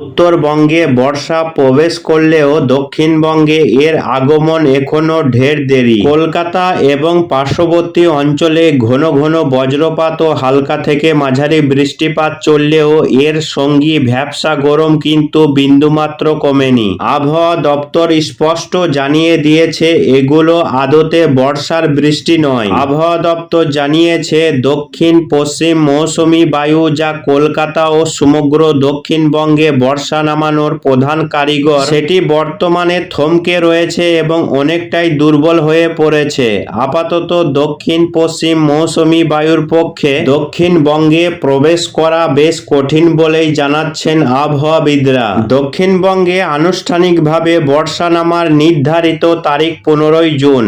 উত্তরবঙ্গে বর্ষা প্রবেশ করলেও দক্ষিণবঙ্গে এর আগমন এখনও ঢের দেরি। কলকাতা এবং পার্শ্ববর্তী অঞ্চলে ঘন ঘন বজ্রপাত ও হালকা থেকে মাঝারি বৃষ্টিপাত চললেও এর সঙ্গী ভ্যাবসা গরম কিন্তু বিন্দুমাত্র কমেনি। আবহাওয়া দপ্তর স্পষ্ট জানিয়ে দিয়েছে, এগুলো আদতে বর্ষার বৃষ্টি নয়। আবহাওয়া দপ্তর জানিয়েছে দক্ষিণ পশ্চিম মৌসুমি বায়ু যা কলকাতা ও সমগ্র দক্ষিণবঙ্গে বর্ষা নামানোর প্রধান কারিগর, সেটি বর্তমানে থমকে রয়েছে এবং অনেকটাই দুর্বল হয়ে পড়েছে। আপাতত দক্ষিণ পশ্চিম মৌসুমি বায়ুর পক্ষে দক্ষিণবঙ্গে প্রবেশ করা বেশ কঠিন বলেই জানাচ্ছেন আবহাওয়াবিদরা। দক্ষিণবঙ্গে আনুষ্ঠানিকভাবে বর্ষা নামার নির্ধারিত তারিখ পনেরোই জুন।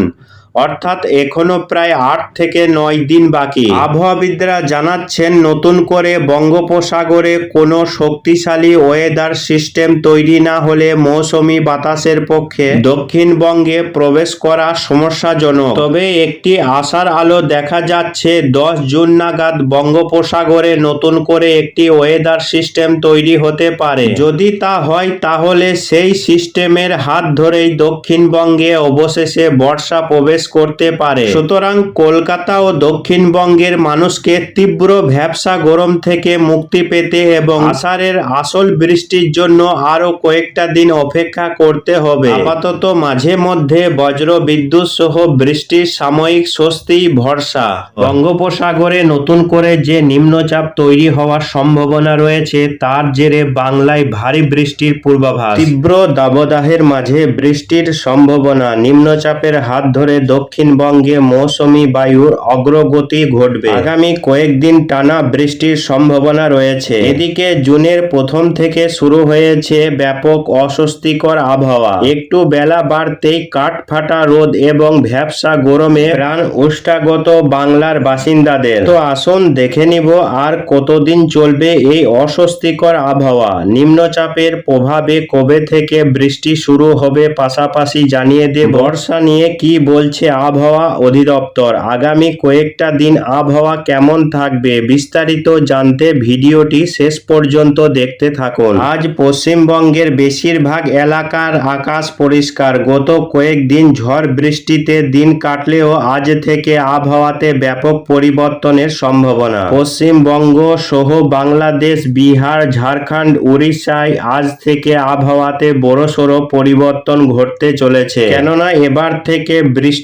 অর্থাৎ এখনও প্রায় আট থেকে নয় দিন বাকি। আবহাওয়াবিদরা জানাচ্ছেন, নতুন করে বঙ্গোপসাগরে কোনো শক্তিশালী ওয়েদার সিস্টেম তৈরি না হলে মৌসুমি বাতাসের পক্ষে দক্ষিণবঙ্গে প্রবেশ করা সমস্যাজনক। তবে একটি আশার আলো দেখা যাচ্ছে, দশ জুন নাগাদ বঙ্গোপসাগরে নতুন করে একটি ওয়েদার সিস্টেম তৈরি হতে পারে। যদি তা হয়, তাহলে সেই সিস্টেমের হাত ধরেই দক্ষিণবঙ্গে অবশেষে বর্ষা প্রবেশ করতে পারে। সুতরাং কলকাতা ও দক্ষিণবঙ্গের মানুষকে তীব্র ভ্যাবসা গরম থেকে মুক্তি পেতে এবং আষাঢ়ের আসল বৃষ্টির জন্য আরও কয়েকটা দিন অপেক্ষা করতে হবে। আপাতত মাঝে মধ্যে বজ্র বিদ্যুৎ সহ বৃষ্টির সাময়িক স্বস্তি ভরসা। বঙ্গোপসাগরে নতুন করে যে নিম্নচাপ তৈরি হওয়ার সম্ভাবনা রয়েছে তার জেরে বাংলায় ভারী বৃষ্টির পূর্বাভাস। তীব্র দাবদাহের মাঝে বৃষ্টির সম্ভাবনা। নিম্নচাপের হাত ধরে দক্ষিণবঙ্গে মৌসুমি বায়ুর অগ্রগতি ঘটবে। আগামী কয়েকদিন টানা বৃষ্টির সম্ভাবনা রয়েছে। এদিকে জুনের প্রথম থেকে শুরু হয়েছে ব্যাপক অস্বস্তিকর আবহাওয়া। একটু বেলা বাড়তেই কাঠ ফাটা রোদ এবং ভ্যাবসা গরমে প্রাণ উষ্টাগত বাংলার বাসিন্দাদের। তো আসুন দেখে নিব আর কতদিন চলবে এই অস্বস্তিকর আবহাওয়া। নিম্নচাপের প্রভাবে কবে থেকে বৃষ্টি শুরু হবে পাশাপাশি জানিয়ে দে বর্ষা নিয়ে কি বলছে আবহাওয়া অধিদপ্তর। আগামী কয়েকটা দিন আবহাওয়া কেমন থাকবে বিস্তারিত জানতে ভিডিওটি শেষ পর্যন্ত দেখতে থাকুন। আজ পশ্চিমবঙ্গের বেশিরভাগ এলাকার আকাশ পরিষ্কার। গত কয়েকদিন ঝড় বৃষ্টিতে দিন কাটলেও আজ থেকে আবহাওয়াতে ব্যাপক পরিবর্তনের সম্ভাবনা। পশ্চিমবঙ্গ সহ বাংলাদেশ, বিহার, ঝাড়খণ্ড, উড়িষ্যায় আজ থেকে আবহাওয়াতে বড়সড় পরিবর্তন ঘটতে চলেছে। কেননা এবার থেকে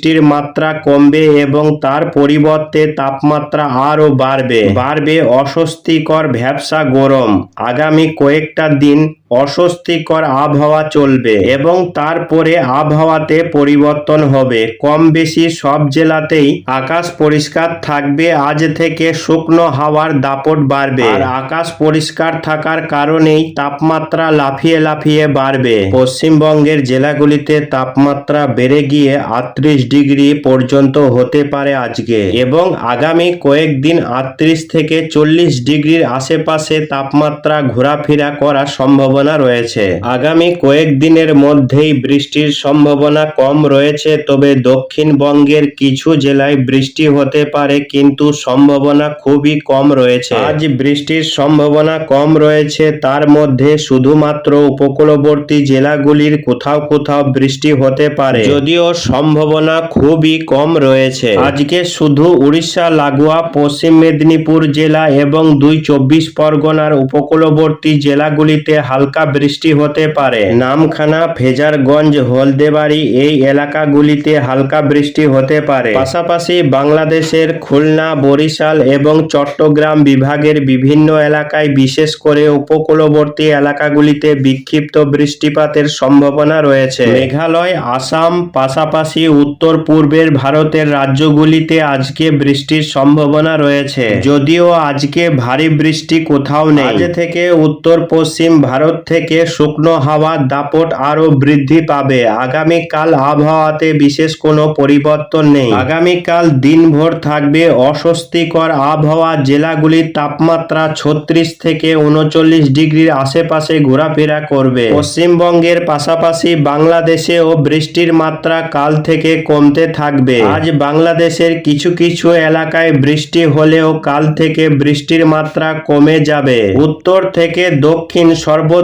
বৃষ্টির মাত্রা কমবে এবং তার পরিবর্তে তাপমাত্রা আরও বাড়বে। বাড়বে অস্বস্তিকর ভ্যাবসা গরম। আগামী কয়েকটা দিন অস্বস্তিকর আবহাওয়া চলবে এবং তারপরে আবহাওয়াতে পরিবর্তন হবে। কম বেশি সব জেলাতেই আকাশ পরিষ্কার থাকবে, আজ থেকে শুকনো হাওয়ার দাপট বাড়বে। আর আকাশ পরিষ্কার থাকার কারণেই তাপমাত্রা লাফিয়ে লাফিয়ে বাড়বে। পশ্চিমবঙ্গের জেলাগুলিতে তাপমাত্রা বেড়ে গিয়ে আটত্রিশ ডিগ্রি পর্যন্ত হতে পারে আজকে এবং আগামী কয়েকদিন আটত্রিশ থেকে চল্লিশ ডিগ্রির আশেপাশে তাপমাত্রা ঘোরাফেরা করার সম্ভাবনা রয়েছে। আগামী কয়েকদিনের মধ্যেই বৃষ্টির সম্ভাবনা কম রয়েছে, তবে দক্ষিণবঙ্গের কিছু জেলায় বৃষ্টি হতে পারে, কিন্তু সম্ভাবনা খুবই কম রয়েছে। আজ বৃষ্টির সম্ভাবনা কম রয়েছে, তার মধ্যে শুধুমাত্র উপকূলবর্তী জেলাগুলির কোথাও কোথাও বৃষ্টি হতে পারে। যদিও সম্ভাবনা খুবই কম রয়েছে। আজকে শুধু উড়িষ্যা, লাগোয়া, পশ্চিম মেদিনীপুর জেলা এবং দুই চব্বিশ পরগনার উপকূলবর্তী জেলাগুলিতে হালকা বৃষ্টি হতে পারে। নামখানা ফেজারগঞ্জ, হলদেবাড়ি এই এলাকাগুলিতে হালকা বৃষ্টি হতে পারে। পাশাপাশি বাংলাদেশের খুলনা, বরিশাল এবং চট্টগ্রাম বিভাগের বিভিন্ন এলাকায় বিশেষ করে উপকূলবর্তী এলাকাগুলিতে বিক্ষিপ্ত বৃষ্টিপাতের সম্ভাবনা রয়েছে। মেঘালয়, আসাম, পাশাপাশি উত্তর পূর্বের ভারতের রাজ্যগুলিতে আজকে বৃষ্টির সম্ভাবনা রয়েছে। যদিও আজকে ভারী বৃষ্টি কোথাও নেই। আজ থেকে উত্তর পশ্চিম ভারত থেকে শুকনো হাওয়ার দাপট আরও বৃদ্ধি পাবে। আগামীকাল আবহাওয়াতে বিশেষ কোনো পরিবর্তন নেই। আগামীকাল দিনভর থাকবে অস্বস্তিকর আবহাওয়া। জেলাগুলির তাপমাত্রা ছত্রিশ থেকে উনচল্লিশ ডিগ্রির আশেপাশে ঘোরাফেরা করবে। পশ্চিমবঙ্গের পাশাপাশি বাংলাদেশেও বৃষ্টির মাত্রা কাল থেকে কমতে থাকবে। আজ বাংলাদেশের কিছু কিছু এলাকায় বৃষ্টি হলেও কাল থেকে বৃষ্টির মাত্রা কমে যাবে। উত্তর থেকে দক্ষিণ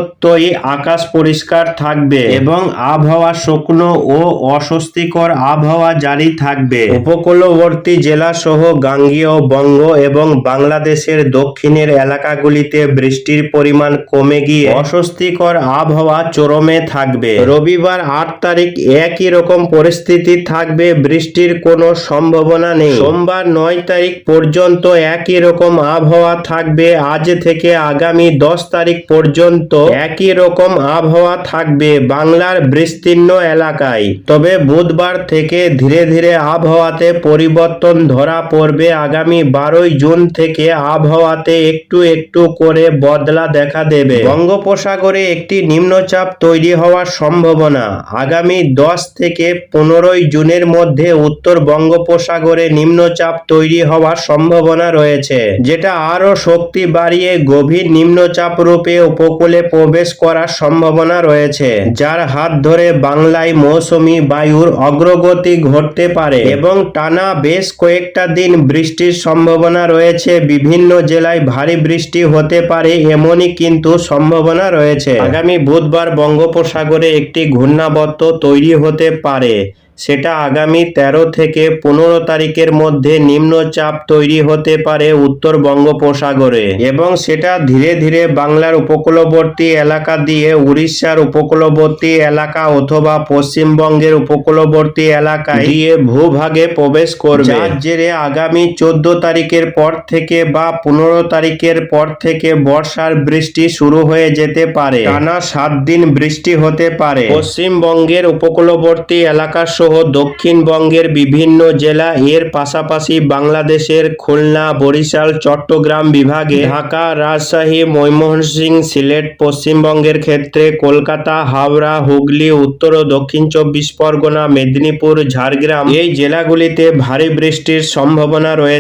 সর্বত্রই আকাশ পরিষ্কার থাকবে এবং আবহাওয়া শুকনো ও অস্বস্তিকর আবহাওয়া জারি থাকবে। উপকূলবর্তী জেলা সহ গাঙ্গীয়, বঙ্গ এবং বাংলাদেশের দক্ষিণের এলাকাগুলিতে বৃষ্টির পরিমাণ কমে গিয়ে অস্বস্তিকর আবহাওয়া চরমে থাকবে। রবিবার আট তারিখ একই রকম পরিস্থিতি থাকবে, বৃষ্টির কোনো সম্ভাবনা নেই। সোমবার নয় তারিখ পর্যন্ত একই রকম আবহাওয়া থাকবে, আজ থেকে আগামী দশ তারিখ পর্যন্ত একই রকম আবহাওয়া থাকবে বাংলার বিস্তীর্ণ এলাকায়। তবে বুধবার থেকে ধীরে ধীরে আবহাওয়াতে পরিবর্তন ধরা পড়বে। আগামী বারোই জুন থেকে আবহাওয়াতে একটু একটু করে বদলা দেখা দেবে। বঙ্গোপসাগরে একটি নিম্নচাপ তৈরি হওয়ার সম্ভাবনা। আগামী দশ থেকে পনেরোই জুনের মধ্যে উত্তর বঙ্গোপসাগরে নিম্নচাপ তৈরি হওয়ার সম্ভাবনা রয়েছে, যেটা আরও শক্তি বাড়িয়ে গভীর নিম্নচাপ রূপে উপকূলে প্রবেশ করার সম্ভাবনা রয়েছে, যার হাত ধরে বাংলায় মৌসুমী বায়ুর অগ্রগতি ঘটতে পারে এবং টানা বেশ কয়েকটা দিন বৃষ্টির সম্ভাবনা রয়েছে। বিভিন্ন জেলায় ভারী বৃষ্টি হতে পারে এমনই কিন্তু সম্ভাবনা রয়েছে। আগামী বুধবার বঙ্গোপসাগরে একটি ঘূর্ণাবর্ত তৈরি হতে পারে। সেটা আগামী তেরো থেকে পনেরো তারিখের মধ্যে নিম্নচাপ তৈরি হতে পারে উত্তর বঙ্গোপসাগরে। এবং সেটা ধীরে ধীরে বাংলার উপকূলবর্তী এলাকা দিয়ে উড়িষ্যার উপকূলবর্তী এলাকা অথবা পশ্চিমবঙ্গের উপকূলবর্তী এলাকায় দিয়ে ভূভাগে প্রবেশ করবে। যার জেরে আগামী চোদ্দ তারিখের পর থেকে বা পনেরো তারিখের পর থেকে বর্ষার বৃষ্টি শুরু হয়ে যেতে পারে। টানা সাত দিন বৃষ্টি হতে পারে। পশ্চিমবঙ্গের উপকূলবর্তী এলাকা সহ দক্ষিণবঙ্গের বিভিন্ন জেলা, এর পাশাপাশি বাংলাদেশের খুলনা, বরিশাল, চট্টগ্রাম বিভাগে ঢাকা, রাজশাহী, ময়মনসিংহ, সিলেট, পশ্চিমবঙ্গের ক্ষেত্রে কলকাতা, হাওড়া, হুগলি, উত্তর ও দক্ষিণ চব্বিশ পরগনা, মেদিনীপুর, ঝাড়গ্রাম এই জেলাগুলিতে ভারী বৃষ্টির সম্ভাবনা রয়েছে।